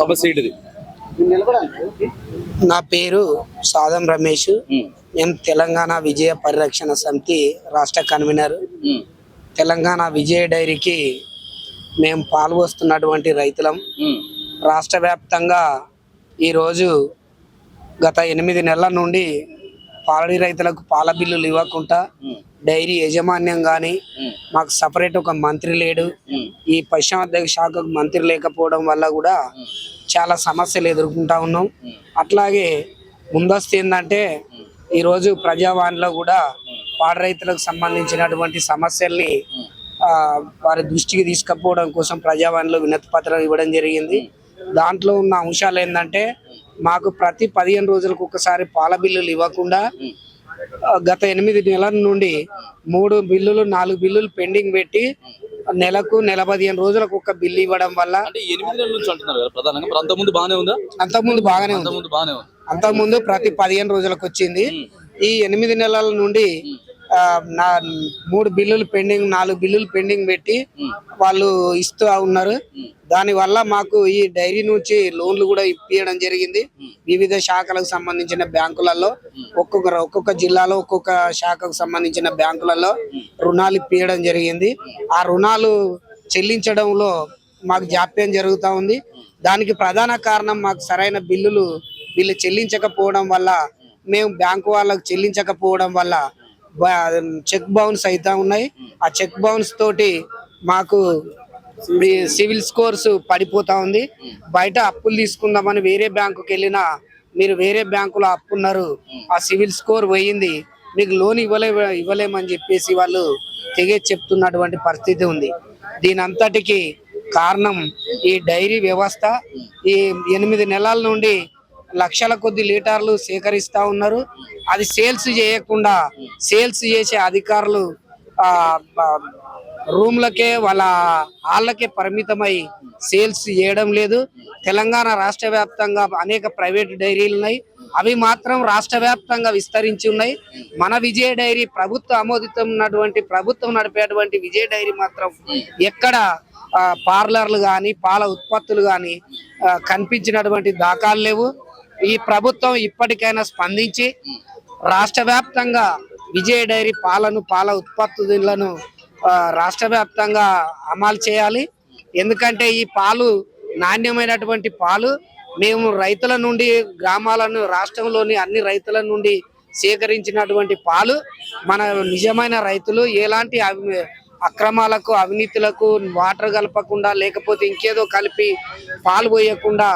సమస్య ఏంటిది? నా పేరు సాదం రమేష్. నేను తెలంగాణ విజయ పరిరక్షణ సమితి రాష్ట్ర కన్వీనర్. తెలంగాణ విజయ డైరీకి మేము పాల్గొస్తున్నటువంటి రైతులం. రాష్ట్ర వ్యాప్తంగా ఈరోజు గత ఎనిమిది నెలల నుండి పాడి రైతులకు పాల బిల్లులు ఇవ్వకుండా డైరీ యాజమాన్యం కానీ మాకు సపరేట్ ఒక మంత్రి లేడు. ఈ పశ్చిమాధ్యక్ష శాఖకు మంత్రి లేకపోవడం వల్ల కూడా చాలా సమస్యలు ఎదుర్కొంటా ఉన్నాం. అట్లాగే ముందస్తు ఏంటంటే ఈరోజు ప్రజావాణిలో కూడా పాడి రైతులకు సంబంధించినటువంటి సమస్యల్ని వారి దృష్టికి తీసుకుపోవడం కోసం ప్రజావాణిలో వినతి పత్రం ఇవ్వడం జరిగింది. దాంట్లో ఉన్న అంశాలు ఏంటంటే మాకు ప్రతి పదిహేను రోజులకు ఒకసారి పాల బిల్లులు ఇవ్వకుండా గత ఎనిమిది నెలల నుండి మూడు బిల్లులు నాలుగు బిల్లులు పెండింగ్ పెట్టి నెలకు నెల పదిహేను రోజులకు ఒక బిల్లు ఇవ్వడం వల్ల అంతకుముందు బాగానే ఉందా? అంతకుముందు బాగానే ఉంది. అంతకుముందు ప్రతి పదిహేను రోజులకు వచ్చింది. ఈ ఎనిమిది నెలల నుండి నా మూడు బిల్లులు పెండింగ్ నాలుగు బిల్లులు పెండింగ్ పెట్టి వాళ్ళు ఇస్తూ ఉన్నారు. దాని వల్ల మాకు ఈ డైరీ నుంచి లోన్లు కూడా ఇప్పించడం జరిగింది. వివిధ శాఖలకు సంబంధించిన బ్యాంకులలో ఒక్కొక్క ఒక్కొక్క జిల్లాలో ఒక్కొక్క శాఖకు సంబంధించిన బ్యాంకులలో రుణాలు ఇప్పించడం జరిగింది. ఆ రుణాలు చెల్లించడంలో మాకు జాప్యం జరుగుతూ ఉంది. దానికి ప్రధాన కారణం మాకు సరైన బిల్లులు వీళ్ళు చెల్లించకపోవడం వల్ల మేము బ్యాంకు వాళ్ళకు చెల్లించకపోవడం వల్ల చెక్ బౌన్స్ అయితే ఉన్నాయి. ఆ చెక్ బౌన్స్ తోటి మాకు సివిల్ స్కోర్స్ పడిపోతా ఉంది. బయట అప్పులు తీసుకుందామని వేరే బ్యాంకుకి వెళ్ళినా మీరు వేరే బ్యాంకులో అప్పున్నారు. ఆ సివిల్ స్కోర్ పోయింది. మీకు లోన్ ఇవ్వలే ఇవ్వలేమని చెప్పేసి వాళ్ళు తెగే చెప్తున్నటువంటి పరిస్థితి ఉంది. దీని అంతటికి కారణం ఈ డైరీ వ్యవస్థ. ఈ ఎనిమిది నెలల నుండి లక్షల కొద్ది లీటర్లు సేకరిస్తా ఉన్నారు. అది సేల్స్ చేయకుండా సేల్స్ చేసే అధికారులు రూమ్లకే వాళ్ళ హాళ్ళకే పరిమితమై సేల్స్ చేయడం లేదు. తెలంగాణ రాష్ట్ర వ్యాప్తంగా అనేక ప్రైవేట్ డైరీలు ఉన్నాయి. అవి మాత్రం రాష్ట్ర వ్యాప్తంగా విస్తరించి ఉన్నాయి. మన విజయ డైరీ ప్రభుత్వ ఆమోదితం ఉన్నటువంటి ప్రభుత్వం నడిపేటువంటి విజయ డైరీ మాత్రం ఎక్కడ పార్లర్లు కానీ పాల ఉత్పత్తులు కానీ కనిపించినటువంటి దాఖలు లేవు. ఈ ప్రభుత్వం ఇప్పటికైనా స్పందించి రాష్ట్ర వ్యాప్తంగా విజయ డైరీ పాలను పాల ఉత్పత్తులను రాష్ట్ర వ్యాప్తంగా అమలు చేయాలి. ఎందుకంటే ఈ పాలు నాణ్యమైనటువంటి పాలు మేము రైతుల నుండి గ్రామాలను రాష్ట్రంలోని అన్ని రైతుల నుండి సేకరించినటువంటి పాలు మన నిజమైన రైతులు. ఎలాంటి అక్రమాలకు అవినీతులకు వాటర్ కలపకుండా లేకపోతే ఇంకేదో కలిపి పాలు పోయకుండా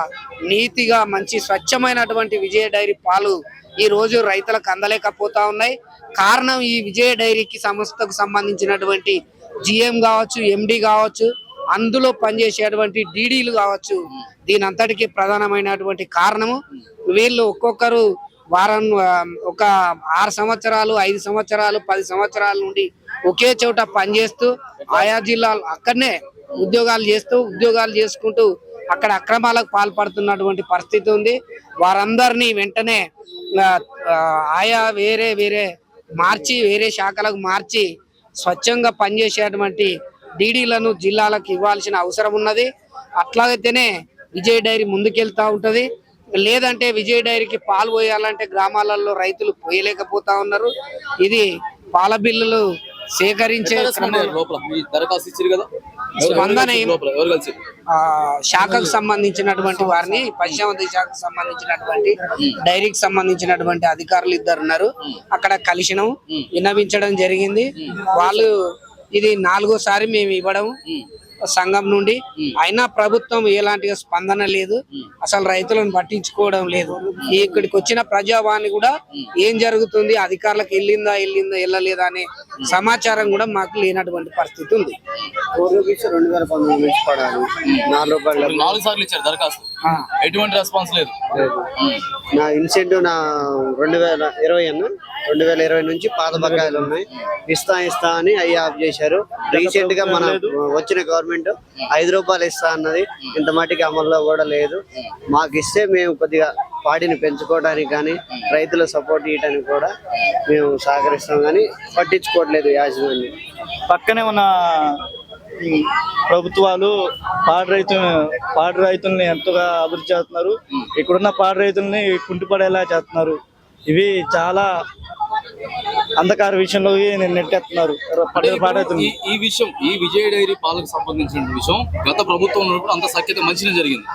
నీతిగా మంచి స్వచ్ఛమైనటువంటి విజయ డైరీ పాలు ఈ రోజు రైతులకు అందలేకపోతా ఉన్నాయి. కారణం ఈ విజయ డైరీకి సంస్థకు సంబంధించినటువంటి జిఎం కావచ్చు ఎండి కావచ్చు అందులో పనిచేసేటువంటి డీడీలు కావచ్చు. దీని అంతటికి ప్రధానమైనటువంటి కారణము వీళ్ళు ఒక్కొక్కరు వారం ఒక ఆరు సంవత్సరాలు ఐదు సంవత్సరాలు పది సంవత్సరాల నుండి ఒకే చోట పనిచేస్తూ ఆయా జిల్లాలు అక్కడనే ఉద్యోగాలు చేస్తూ ఉద్యోగాలు చేసుకుంటూ అక్కడ అక్రమాలకు పాల్పడుతున్నటువంటి పరిస్థితి ఉంది. వారందరినీ వెంటనే ఆయా వేరే వేరే మార్చి వేరే శాఖలకు మార్చి స్వచ్ఛంగా పనిచేసేటువంటి డీడీలను జిల్లాలకు ఇవ్వాల్సిన అవసరం ఉన్నది. అట్లాగైతేనే విజయ్ డైరీ ముందుకెళ్తా ఉంటుంది. లేదంటే విజయ్ డైరీకి పాలు పోయాలంటే గ్రామాలలో రైతులు పోయలేకపోతా ఉన్నారు. ఇది పాల బిల్లులు సేకరించే దరఖాస్తు ఇచ్చారు కదా? స్పందన శాఖకు సంబంధించినటువంటి వారిని పశ్చిమ శాఖకు సంబంధించినటువంటి డైరీకి సంబంధించినటువంటి అధికారులు ఇద్దరు ఉన్నారు. అక్కడ కలిసినాం విన్నవించడం జరిగింది. వాళ్ళు ఇది నాలుగోసారి మేము ఇవ్వడం. సంఘం నుండి అయినా ప్రభుత్వం ఎలాంటి స్పందన లేదు. అసలు రైతులను పట్టించుకోవడం లేదు. ఇక్కడికి వచ్చిన ప్రజావాణి కూడా ఏం జరుగుతుంది అధికారులకు వెళ్ళిందా వెళ్ళిందా వెళ్ళలేదా అనే సమాచారం కూడా మాకు లేనటువంటి పరిస్థితి ఉంది. రెండు వేల పంతొమ్మిది నాలుగు రూపాయలు మీరు నాలుగు సార్లు ఇచ్చారు దరఖాస్తు. ఎటువంటి రెస్పాన్స్ లేదు. నా ఇన్సెంటివ్ నా రెండు వేల ఇరవై అన్న. రెండు వేల ఇరవై నుంచి పాత బకాయిలు ఉన్నాయి. ఇస్తా ఇస్తా అని అవి ఆఫ్ చేశారు. రీసెంట్గా మన వచ్చిన గవర్నమెంట్ ఐదు రూపాయలు ఇస్తా అన్నది. ఇంత మట్టికి అమల్లో కూడా లేదు. మాకు ఇస్తే మేము కొద్దిగా పాడిని పెంచుకోవడానికి కానీ రైతుల సపోర్ట్ ఇవ్వడానికి కూడా మేము సహకరిస్తాం కానీ పట్టించుకోవట్లేదు యాజమాన్యం. పక్కనే ఉన్న ప్రభుత్వాలు పాడి రైతు పాడి రైతుల్ని ఎంతగా అభివృద్ధి చేస్తున్నారు? ఇక్కడున్న పాడి రైతుల్ని కుంటిపడేలా చేస్తున్నారు. ఇవి చాలా అంధకార విషయంలో నెట్టేస్తున్నారు. ఈ ఈ విషయం ఈ విజయ డైరీ పాలకు సంబంధించిన విషయం గత ప్రభుత్వం ఉన్నప్పుడు అంత సఖ్యత మంచిగా జరిగింది.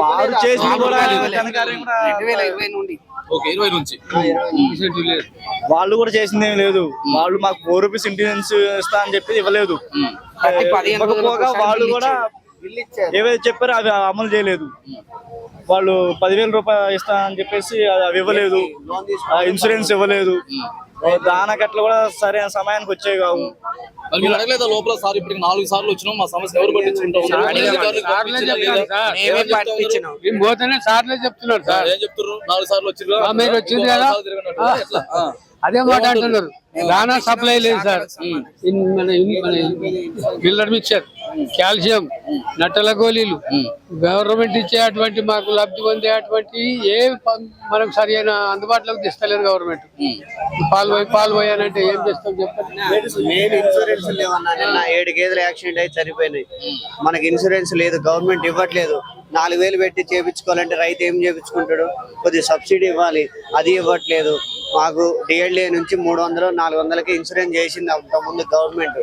వారు చేసిన కూడా ఓకే ఇరవై నుంచి. వాళ్ళు కూడా చేసింది ఏం లేదు. వాళ్ళు మాకు ఫోర్ రూపీస్ ఇంటెలిజెన్స్ ఇస్తా అని చెప్పి ఇవ్వలేదు. ఇవ్వకపోగా రోజులకు వాళ్ళు కూడా. ఏవైతే చెప్పారో అవి అమలు చేయలేదు. వాళ్ళు పదివేల రూపాయలు ఇస్తా అని చెప్పేసి అవి ఇవ్వలేదు. ఆ ఇన్సూరెన్స్ ఇవ్వలేదు. దానకట్లు కూడా సరైన సమయానికి వచ్చేవి కావు. మరి అడగలేదా లోపల సార్? ఇప్పటికి నాలుగు సార్లు వచ్చినాం మా సమస్య ఎవరు పట్టించుకుంటా పోతేనే సార్లే చెప్తున్నారు సార్. ఏం చెప్తున్నారు నాలుగు సార్లు వచ్చింది. అదే మాట అంటున్నారు. దానా సప్లై లేదు సార్. ఇన్ మన ఇన్- మన పిల్లర్ మిక్చర్. కాల్షియం నట్టల గోళీలు. గవర్నమెంట్ ఇచ్చేటువంటి మాకు లబ్ధి పొందేటువంటి ఏ మనకు సరి అయిన అందుబాటులోకి తెస్తలేదు గవర్నమెంట్. పాలు పోయి పాలు పోయానంటే ఏం చేస్తాం చెప్పండి. మెయిన్ ఇన్సూరెన్స్ లేవన్నా నిన్న ఏడు గేదెలు యాక్సిడెంట్ అయి చనిపోయినాయి. మనకి ఇన్సూరెన్స్ లేదు గవర్నమెంట్ ఇవ్వట్లేదు. నాలుగు వేలు పెట్టి చేపించుకోవాలంటే రైతు ఏం చేపించుకుంటాడు? కొద్దిగా సబ్సిడీ ఇవ్వాలి. అది ఇవ్వట్లేదు. మాకు డిఎల్ఏ నుంచి మూడు వందలు నాలుగు వందలకి ఇన్సూరెన్స్ చేసింది అంతకుముందు గవర్నమెంట్.